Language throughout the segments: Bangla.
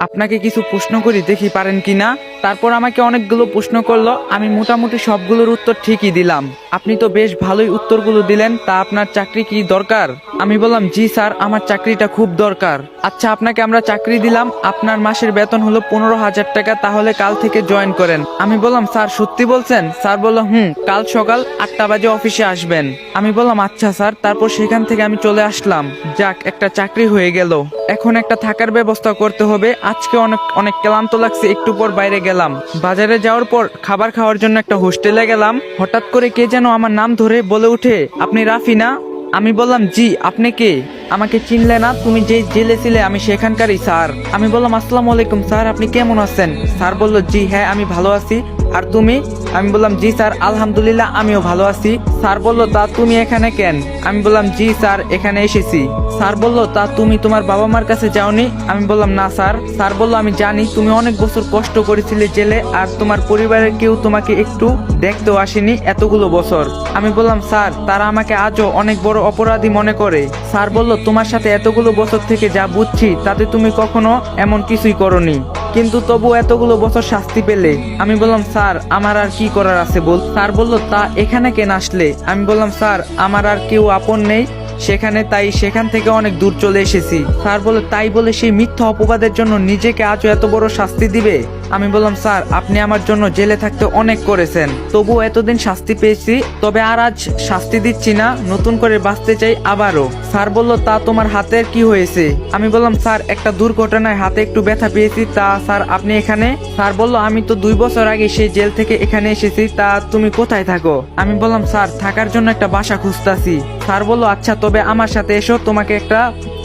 আপনাকে কিছু প্রশ্ন করি দেখি পারেন কি না তারপর আমাকে অনেকগুলো প্রশ্ন করল, আমি মোটামুটি সবগুলোর উত্তর ঠিকই দিলাম। আপনি তো বেশ ভালোই উত্তরগুলো দিলেন, তা আপনার চাকরি কি দরকার? আমি বললাম, জি স্যার, আমার চাকরিটা খুব দরকার। আচ্ছা আপনাকে আমরা চাকরি দিলাম, আপনার মাসের বেতন হলো পনেরো হাজার টাকা, তাহলে কাল থেকে জয়েন করেন। আমি বললাম, স্যার, সত্যি বলছেন? স্যার বলল, হুম, কাল সকাল আটটা বাজে অফিসে আসবেন। আমি বললাম আচ্ছা স্যার, তারপর সেখান থেকে আমি চলে আসলাম। যাক, একটা চাকরি হয়ে গেল। এখন একটা থাকার ব্যবস্থা করতে হবে। আজকে অনেক অনেক ক্লান্ত লাগছে, একটু পর বাইরে গেলাম। বাজারে যাওয়ার পর খাবার খাওয়ার জন্য একটা হোস্টেলে গেলাম। হঠাৎ করে কে যেন আমার নাম ধরে বলে উঠে, আপনি রাফি না? আমি বললাম, জি, আপনি কে? আমাকে চিনলে না, তুমি যে জেলে ছিলে, আমি সেখানকারই, স্যার। আমি বললাম, আসসালামু আলাইকুম, স্যার, আপনি কেমন আছেন? স্যার বলল, জি হ্যাঁ আমি ভালো আছি। আর তুমি? আমি বললাম, জি স্যার, আলহামদুলিল্লাহ, আমিও ভালো আছি। স্যার বলল, তা তুমি এখানে কেন? আমি বললাম, জি স্যার, এখানে এসেছি। স্যার বলল, তা তুমি তোমার বাবা মার কাছে যাওনি? আমি বললাম, না স্যার। স্যার বলল, আমি জানি, তুমি অনেক বছর কষ্ট করেছিলে জেলে, আর তোমার পরিবারের কেউ তোমাকে একটু দেখতেও আসেনি এতগুলো বছর। আমি বললাম, স্যার, তারা আমাকে আজও অনেক বড় অপরাধী মনে করে। স্যার বলল, তোমার সাথে এতগুলো বছর থেকে যা বুঝছি, তাতে তুমি কখনো এমন কিছুই করনি। কিন্তু তবু এতগুলো বছর শাস্তি পেলে। আমি বললাম, স্যার, আমার আর কি করার আছে বল? স্যার বলল, তা এখানে কেন আসলে? আমি বললাম, স্যার, আমার আর কেউ আপন নেই। সেখানে তাই সেখান থেকে অনেক দূর চলে এসেছি। স্যার বলে তাই বলে সেই মিথ্যা অপবাদের জন্য নিজেকে আজও এত বড় শাস্তি দিবে? আমি বললাম, স্যার, আপনি আমার জন্য জেলে থাকতে অনেক করেছেন। তবু এতদিন শাস্তি পেয়েছি, তবে আর আজ শাস্তি দিচ্ছি না, নতুন করে বাঁচতে চাই আবারও। স্যার বলল, তা তোমার হাতের কি হয়েছে? আমি বললাম, স্যার, একটা দুর্ঘটনায় হাতে একটু ব্যথা পেয়েছি, তা স্যার, আপনি এখানে? স্যার বলল, আমি তো দুই বছর আগে সেই জেল থেকে এখানে এসেছি, তা তুমি কোথায় থাকো? আমি বললাম, স্যার, থাকার জন্য একটা বাসা খুঁজতাছি। স্যার বলল আচ্ছা তবে আমার সাথে এসো, তোমাকে একটা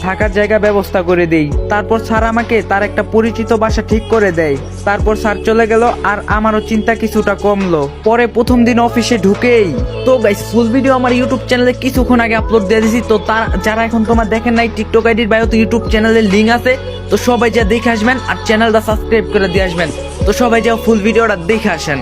থাকার জায়গা ব্যবস্থা করে দেই। তারপর স্যার আমাকে তার একটা পরিচিত বাসা ঠিক করে দেয়। তারপর স্যার চলে গেল আর আমারও চিন্তা কিছুটা কমলো। পরে প্রথম দিন অফিসে ঢুকেই। তো গাইস ফুল ভিডিও আমার ইউটিউব চ্যানেলে কিছুক্ষণ আগে আপলোড দিয়ে দিয়েছি তো তার, যারা এখন তোমার দেখেন নাই টিকটক আইডির বায়োতে ইউটিউব চ্যানেলের লিঙ্ক আছে। তো সবাই যা দেখে আসবেন আর চ্যানেলটা সাবস্ক্রাইব করে দিয়ে আসবেন। তো সবাই যা ফুল ভিডিওটা দেখে আসেন।